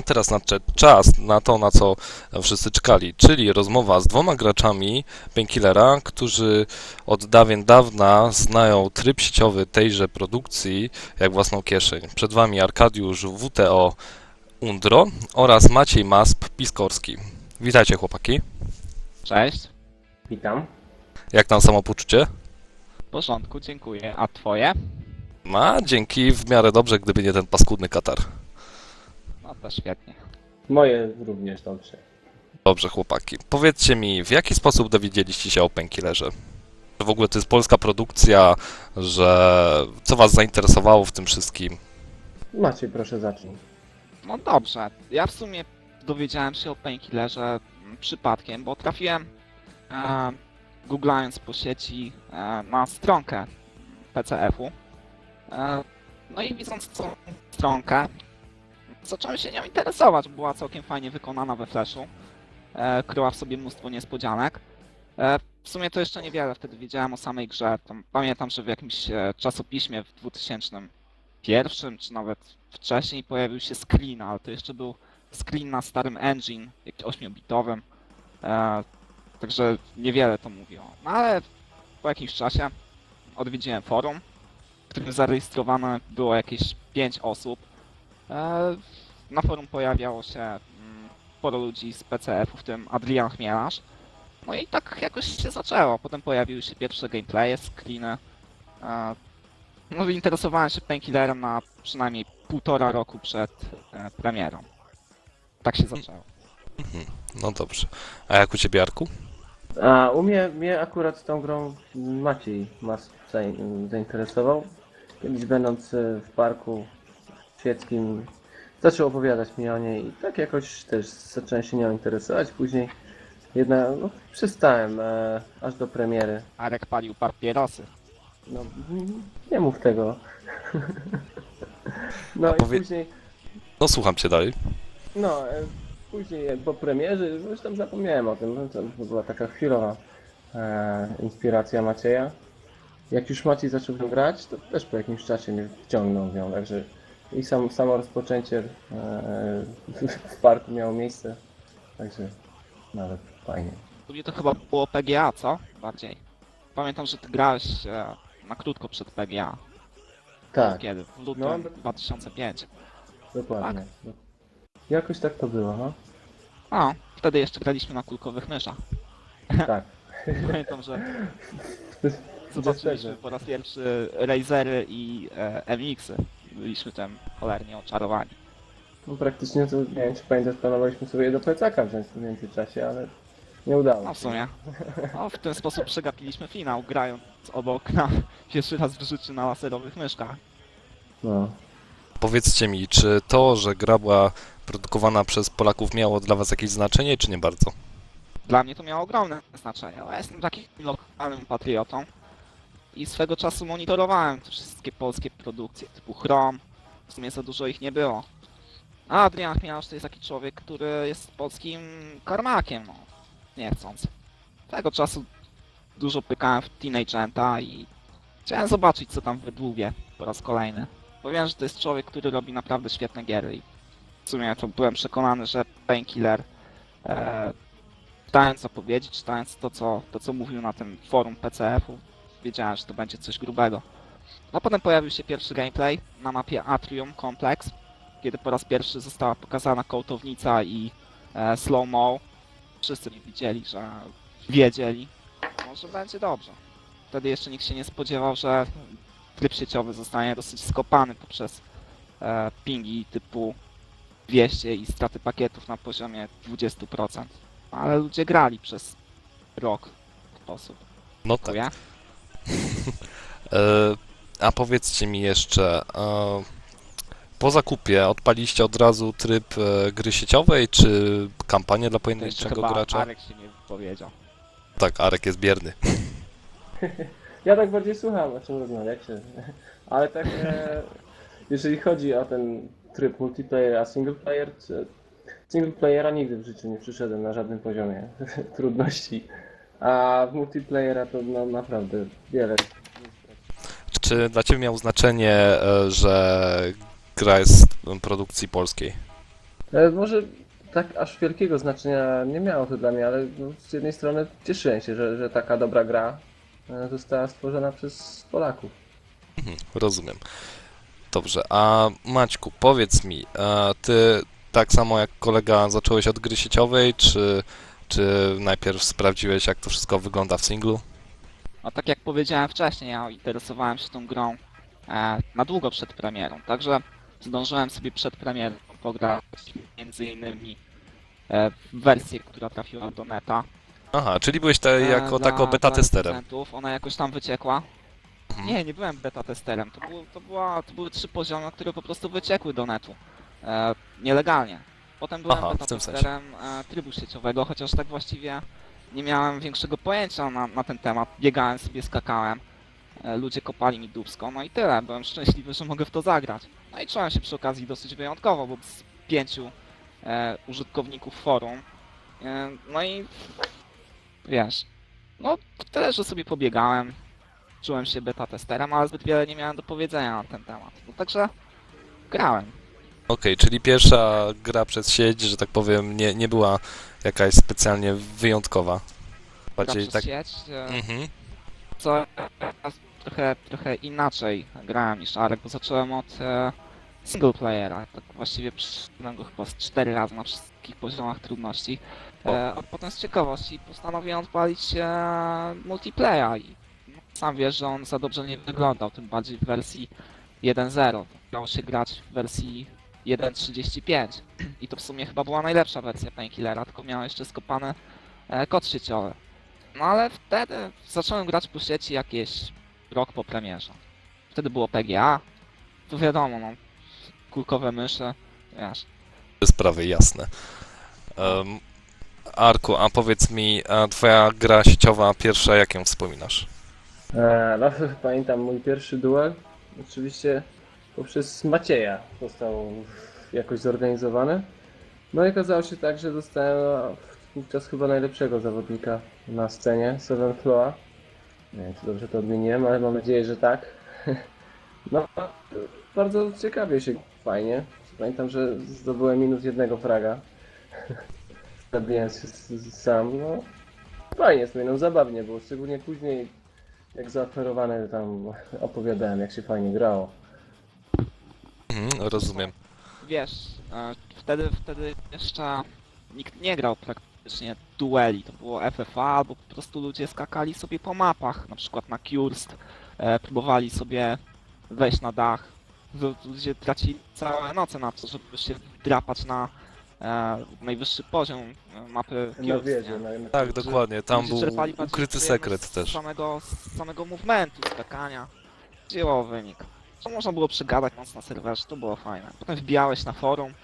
A teraz nadszedł czas na to, na co wszyscy czekali, czyli rozmowa z dwoma graczami Painkillera, którzy od dawien dawna znają tryb sieciowy tejże produkcji jak własną kieszeń. Przed Wami Arkadiusz WTO Undro oraz Maciej Masp Piskorski. Witajcie chłopaki. Cześć. Witam. Jak tam samopoczucie? W porządku, dziękuję. A twoje? Ma, dzięki, w miarę dobrze, gdyby nie ten paskudny Katar. Świetnie. Moje również dobrze. Dobrze, chłopaki. Powiedzcie mi, w jaki sposób dowiedzieliście się o Painkillerze? Że w ogóle to jest polska produkcja, że co was zainteresowało w tym wszystkim? Maciej, proszę zacznij. No dobrze. Ja w sumie dowiedziałem się o Painkillerze przypadkiem, bo trafiłem e, googlając po sieci e, na stronkę PCF-u. E, no i widząc tą stronkę, zacząłem się nią interesować. Była całkiem fajnie wykonana we Flashu. E, kryła w sobie mnóstwo niespodzianek. E, w sumie to jeszcze niewiele wtedy wiedziałem o samej grze. Tam, pamiętam, że w jakimś e, czasopiśmie w 2001 czy nawet wcześniej pojawił się screen, ale to jeszcze był screen na starym engine, jakimś 8-bitowym. E, także niewiele to mówiło. No ale po jakimś czasie odwiedziłem forum, w którym zarejestrowane było jakieś 5 osób. E, na forum pojawiało się mm, sporo ludzi z PCF-u, w tym Adrian Chmielarz. No i tak jakoś się zaczęło. Potem pojawiły się pierwsze gameplaye, screeny. E, no interesowałem się Painkillerem na przynajmniej półtora roku przed e, premierą. Tak się zaczęło. No dobrze. A jak u ciebie, Arku? A u mnie, mnie akurat tą grą Maciej mas zain- zainteresował. Kiedyś będąc w parku świeckim zaczął opowiadać mi o niej i tak jakoś też zacząłem się nią interesować. Później jedna, no, przestałem e, aż do premiery. Arek palił papierosy. No, nie mów tego. No A i powie- później No słucham cię dalej. No, e, później po premierze, zresztą zapomniałem o tym, no to była taka chwilowa e, inspiracja Macieja. Jak już Maciej zaczął w nią grać, to też po jakimś czasie mnie wciągnął w nią, także i sam, samo rozpoczęcie e, w parku miało miejsce, także nawet fajnie. U mnie to chyba było PGA, co? Bardziej. Pamiętam, że ty grałeś e, na krótko przed PGA. Tak, Kiedy? W lutym No, 2005. dokładnie. Jakoś tak to było, no. O, wtedy jeszcze graliśmy na kulkowych myszach. Tak. Pamiętam, że zobaczyliśmy po raz pierwszy Razery i e, MX-y. Byliśmy tam cholernie oczarowani. No, praktycznie to, nie wiem czy pamiętasz, planowaliśmy sobie do plecaka wziąć w międzyczasie, ale nie udało No w się. sumie. No, w ten sposób przegapiliśmy finał, grając obok na pierwszy raz w życiu na laserowych myszkach. No. Powiedzcie mi, czy to, że gra była produkowana przez Polaków miało dla was jakieś znaczenie, czy nie bardzo? Dla mnie to miało ogromne znaczenie. Ja jestem takim lokalnym patriotą i swego czasu monitorowałem te wszystkie polskie produkcje typu Chrome. W sumie za dużo ich nie było. A Adrian Chmielarz to jest taki człowiek, który jest polskim karmakiem, no. Nie chcąc. Tego czasu dużo pykałem w Teenage Enta i chciałem zobaczyć, co tam wydłubię po raz kolejny. Bo wiem, że to jest człowiek, który robi naprawdę świetne giery i w sumie to byłem przekonany, że Painkiller e, czytając zapowiedzi, czytając to co, to, co mówił na tym forum PCF-u, wiedziałem, że to będzie coś grubego. A potem pojawił się pierwszy gameplay na mapie Atrium Complex, kiedy po raz pierwszy została pokazana kołtownica i e, slow-mo. Wszyscy widzieli, że wiedzieli, może będzie dobrze. Wtedy jeszcze nikt się nie spodziewał, że tryb sieciowy zostanie dosyć skopany poprzez e, pingi typu 200 i straty pakietów na poziomie 20%. Ale ludzie grali przez rok w sposób. No tak. ja? E, a powiedzcie mi jeszcze, e, po zakupie odpaliście od razu tryb e, gry sieciowej, czy kampanię dla pojedynczego gracza? Arek się nie wypowiedział. Tak, Arek jest bierny. Ja tak bardziej słucham, o czym rozmawiacie. Ale tak, e, jeżeli chodzi o ten tryb multiplayer, a single player, single playera nigdy w życiu nie przyszedłem na żadnym poziomie trudności. A w multiplayera to no, naprawdę wiele. Czy dla Ciebie miało znaczenie, e, że gra jest produkcji polskiej? E, Może tak aż wielkiego znaczenia nie miało to dla mnie, ale no, z jednej strony cieszyłem się, że, że taka dobra gra e, została stworzona przez Polaków. Mhm, rozumiem. Dobrze, a Maćku, powiedz mi, ty tak samo jak kolega zacząłeś od gry sieciowej, czy, czy najpierw sprawdziłeś jak to wszystko wygląda w singlu? No tak jak powiedziałem wcześniej, ja interesowałem się tą grą e, na długo przed premierą, także zdążyłem sobie przed premierą pograć między innymi e, w wersję, która trafiła do neta. Aha, czyli byłeś te, jako dla- tako beta testerem. Ona jakoś tam wyciekła. Mhm. Nie, nie byłem beta testerem. To, było, to, była, to były trzy poziomy, które po prostu wyciekły do netu. E, nielegalnie. Potem byłem Aha, beta sensie. testerem e, trybu sieciowego, chociaż tak właściwie nie miałem większego pojęcia na, na ten temat. Biegałem sobie, skakałem. E, ludzie kopali mi dubsko, no i tyle. Byłem szczęśliwy, że mogę w to zagrać. No i czułem się przy okazji dosyć wyjątkowo, bo z pięciu e, użytkowników forum. E, no i wiesz, no tyle, że sobie pobiegałem. Czułem się beta testerem, ale zbyt wiele nie miałem do powiedzenia na ten temat. No także grałem. Okej, czyli pierwsza gra przez sieć, że tak powiem, nie, nie była jakaś specjalnie wyjątkowa. Bardziej tak. sieć, Mhm. co trochę, trochę inaczej grałem niż Arek, bo zacząłem od e, single playera. Tak właściwie przyszedłem go chyba z cztery razy na wszystkich poziomach trudności. E, a potem z ciekawości postanowiłem odpalić e, multiplayer i no, sam wiesz, że on za dobrze nie wyglądał, tym bardziej w wersji 1.0. Miało się grać w wersji 1.35 i to w sumie chyba była najlepsza wersja Painkillera, tylko miała jeszcze skopane e, kod sieciowy. No ale wtedy zacząłem grać po sieci jakieś rok po premierze. Wtedy było PGA, to wiadomo, no, kulkowe myszy, wiesz. sprawy jasne. Um, Arku, a powiedz mi, a twoja gra sieciowa pierwsza, jak ją wspominasz? E, no, pamiętam mój pierwszy duel, oczywiście poprzez Macieja został jakoś zorganizowany. No i okazało się tak, że dostałem wówczas chyba najlepszego zawodnika na scenie, Seven Floa. Nie wiem, czy dobrze to odmieniłem, ale mam nadzieję, że tak. No, bardzo ciekawie się, fajnie. Pamiętam, że zdobyłem minus jednego fraga. Zabiłem się sam, no. Fajnie wspominam, zabawnie było, szczególnie później jak zaoferowane tam opowiadałem, jak się fajnie grało. Mhm, rozumiem. Wiesz, e, wtedy, wtedy jeszcze nikt nie grał praktycznie dueli, to było FFA, albo po prostu ludzie skakali sobie po mapach, na przykład na Kurst, e, próbowali sobie wejść na dach. Lu- Ludzie tracili całe noce na to, żeby się drapać na e, najwyższy poziom e, mapy Na Kurst, wieży, nie? na, na Tak, dokładnie, tam Ludzie był czerpali ukryty przyjemność sekret z też. Samego, z samego movementu, skakania. Dzieło wynik. To można było przegadać mocno na serwerze, to było fajne. Potem wbijałeś na forum,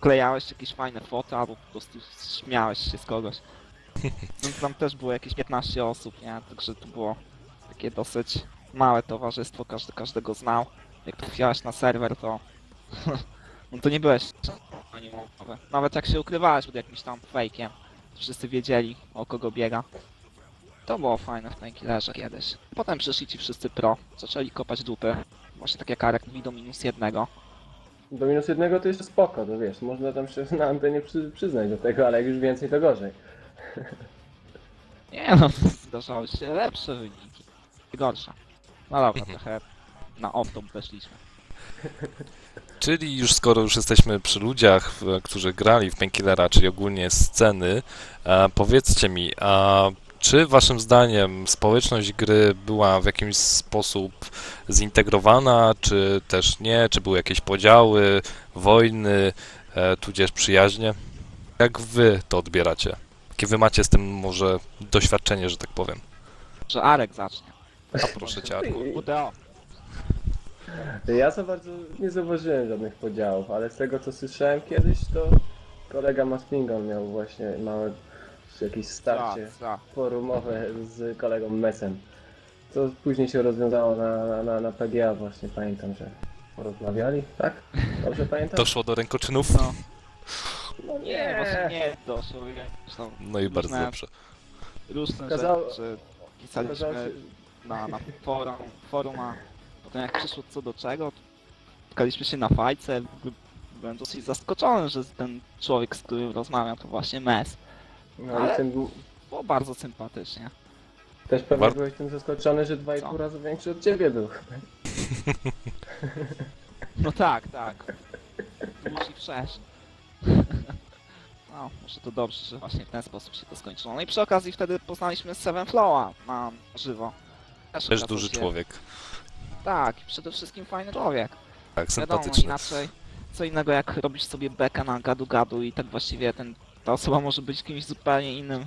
klejałeś jakieś fajne foty, albo po prostu śmiałeś się z kogoś. No, tam też było jakieś 15 osób, nie? Także to było takie dosyć małe towarzystwo, każdy każdego znał. Jak trafiałeś na serwer, to... no to nie byłeś animowy. Nawet jak się ukrywałeś pod jakimś tam fejkiem, wszyscy wiedzieli o kogo biega. To było fajne w Painkillerze kiedyś. Potem przyszli ci wszyscy pro, zaczęli kopać dupy. Właśnie tak jak Karek mówi do minus jednego. Do minus jednego to jeszcze spoko, to wiesz, można tam się na antenie przy, przyznać do tego, ale jak już więcej to gorzej. Nie no, zdarzały się lepsze wyniki. Gorsze. No dobra, Mhm. trochę na off-top weszliśmy. Czyli już skoro już jesteśmy przy ludziach, którzy grali w Painkillera, czyli ogólnie sceny, powiedzcie mi, a czy waszym zdaniem społeczność gry była w jakiś sposób zintegrowana, czy też nie? Czy były jakieś podziały, wojny, e, tudzież przyjaźnie? Jak wy to odbieracie? Jakie wy macie z tym może doświadczenie, że tak powiem? Że Arek zacznie. A proszę cię, Arku. UDO. Ja za bardzo nie zauważyłem żadnych podziałów, ale z tego co słyszałem kiedyś, to kolega Mastingon miał właśnie małe jakieś starcie Za, forumowe z kolegą Mesem. To później się rozwiązało na, na, na, PGA właśnie, pamiętam, że porozmawiali, tak? Dobrze pamiętam? Doszło do rękoczynów? No. No Nie, właśnie nie doszło. No i bardzo Różne- dobrze. różne Okazało- rzeczy. Okazało Pisaliśmy się, na, na forum, forum, a potem jak przyszło co do czego, to spotkaliśmy się na fajce, byłem dosyć zaskoczony, że ten człowiek, z którym rozmawiam, to właśnie Mes. No Ale- i tym Było bardzo sympatycznie. też pewnie War- byłeś tym zaskoczony, że 2,5 Co? razy większy od ciebie był. No tak, tak. Dłuż i wszerz. No, może to dobrze, że właśnie w ten sposób się to skończyło. No i przy okazji wtedy poznaliśmy Seven Flowa na żywo. Też okazał duży się- człowiek. Tak, i przede wszystkim fajny człowiek. Tak, Wiadomo, sympatyczny. inaczej co innego jak robisz sobie beka na gadu-gadu i tak właściwie ten, ta osoba może być kimś zupełnie innym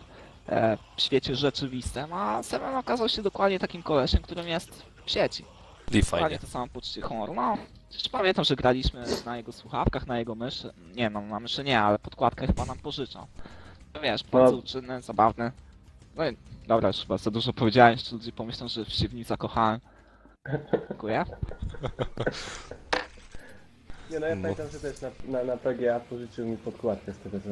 e, w świecie rzeczywistym, a Seven okazał się dokładnie takim kolesiem, którym jest w sieci. I Dokładnie to samo poczucie humoru. No, jeszcze pamiętam, że graliśmy na jego słuchawkach, na jego myszy. Nie no, na myszy nie, ale podkładkę chyba nam pożyczał. No wiesz, bardzo No. uczynny, zabawny. No i dobra, już chyba za dużo powiedziałem, jeszcze ludzie pomyślą, że się w nim zakochałem. Dziękuję. Nie no, ja No. pamiętam, że też na, na, na PGA pożyczył mi podkładkę z tego co...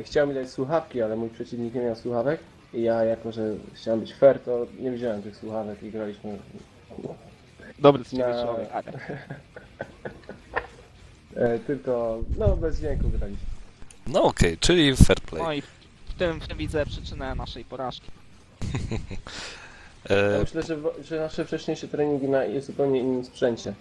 I chciał mi dać słuchawki, ale mój przeciwnik nie miał słuchawek i ja jako, że chciałem być fair, to nie wziąłem tych słuchawek i graliśmy... Dobry z Na- człowiek. ale- E, tylko, no bez dźwięku graliśmy. No okej, czyli fair play. No i w tym, w tym widzę przyczynę naszej porażki. Ja E, myślę, że, że nasze wcześniejsze treningi na zupełnie innym sprzęcie.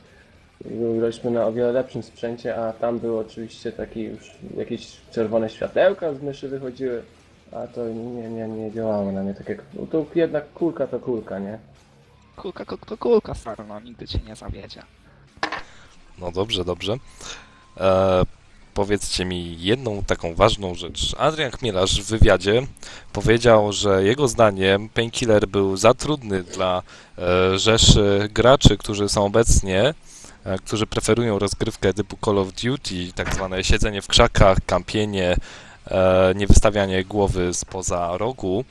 Graliśmy na o wiele lepszym sprzęcie, a tam były oczywiście takie już jakieś czerwone światełka z myszy wychodziły, a to nie, nie, nie działało na mnie tak jak... No to jednak kulka to kulka, nie? Kulka ko- to kulka, stary, no nigdy cię nie zawiedzie. no dobrze, dobrze. E, powiedzcie mi jedną taką ważną rzecz. Adrian Chmielarz w wywiadzie powiedział, że jego zdaniem Painkiller był za trudny dla e, rzeszy graczy, którzy są obecnie, którzy preferują rozgrywkę typu Call of Duty, tak zwane siedzenie w krzakach, kampienie, e, niewystawianie głowy spoza rogu.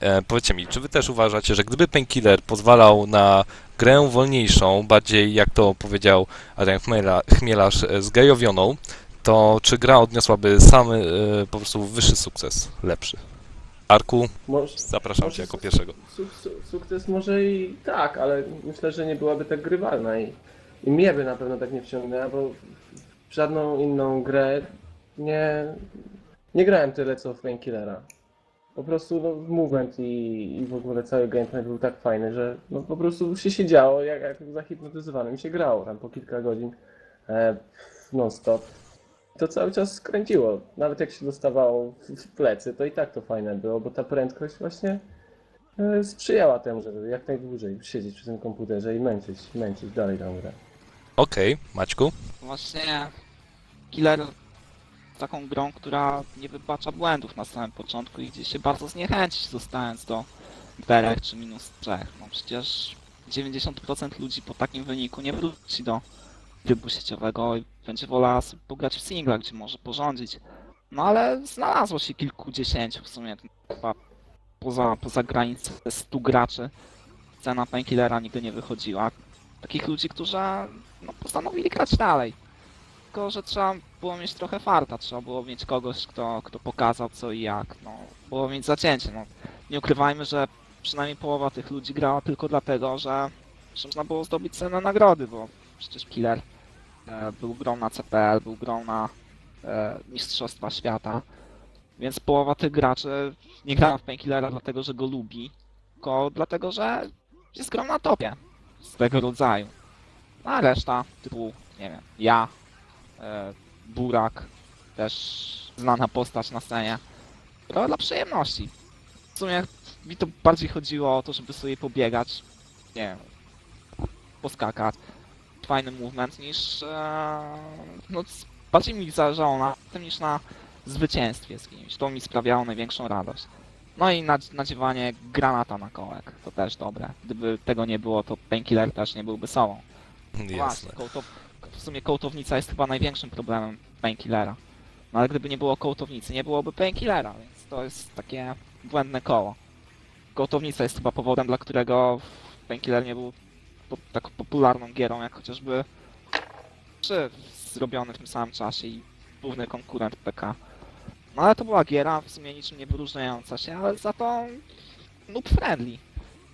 E, powiedzcie mi, czy wy też uważacie, że gdyby Painkiller pozwalał na grę wolniejszą, bardziej jak to powiedział Adrian Chmiela, Chmielarz, e, zgejowioną, to czy gra odniosłaby sam e, po prostu wyższy sukces, lepszy? Arku, Może, zapraszam Może Cię jako pierwszego. su, su, sukces może i tak, ale myślę, że nie byłaby tak grywalna i, i mnie by na pewno tak nie wciągnęła, bo w żadną inną grę nie, nie grałem tyle co w Painkillera. Po prostu no, movement i, i w ogóle cały gameplay był tak fajny, że no, po prostu się siedziało jak, jak zahipnotyzowanym się grało tam po kilka godzin e, non stop. To cały czas skręciło. Nawet jak się dostawało w, w plecy, to i tak to fajne było, bo ta prędkość właśnie e, sprzyjała temu, żeby jak najdłużej siedzieć przy tym komputerze i męczyć, męczyć dalej tą grę. Okej, Maćku. Właśnie Killer taką grą, która nie wybacza błędów na samym początku i gdzie się bardzo zniechęcić zostając do 4 czy minus 3. No przecież 90% ludzi po takim wyniku nie wróci do trybu sieciowego i będzie wolała sobie pograć w singla, gdzie może porządzić. No ale znalazło się kilkudziesięciu w sumie, chyba poza, poza granicę 100 graczy cena Painkillera nigdy nie wychodziła. Takich ludzi, którzy no, postanowili grać dalej. Tylko, że trzeba było mieć trochę farta, trzeba było mieć kogoś, kto, kto pokazał co i jak, no, było mieć zacięcie, no. Nie ukrywajmy, że przynajmniej połowa tych ludzi grała tylko dlatego, że, że można było zdobyć cenne nagrody, bo przecież Killer e, był grą na CPL, był grą na e, Mistrzostwa Świata, więc połowa tych graczy nie grała w Painkillera dlatego, że go lubi, tylko dlatego, że jest grą na topie swego rodzaju. A reszta, typu, nie wiem, ja, e, Burak, też znana postać na scenie, to dla przyjemności. W sumie mi to bardziej chodziło o to, żeby sobie pobiegać, nie wiem, poskakać, fajny movement, niż, e, no, bardziej mi zależało na tym niż na zwycięstwie z kimś. To mi sprawiało największą radość. No i nad- nadziewanie granata na kołek, to też dobre. Gdyby tego nie było, to Painkiller też nie byłby sobą. Jasne. Właśnie, kołtow... w sumie kołtownica jest chyba największym problemem Painkillera. No ale gdyby nie było kołtownicy, nie byłoby Painkillera, więc to jest takie błędne koło. Kołtownica jest chyba powodem, dla którego Painkiller nie był po, tak popularną gierą, jak chociażby 3 zrobiony w tym samym czasie i główny konkurent PK. No ale to była giera w sumie niczym nie wyróżniająca się, ale za to noob friendly.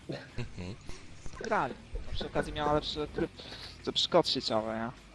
Mhm. Grali. Przy okazji miała lepszy tryb, lepszy kod sieciowy, nie?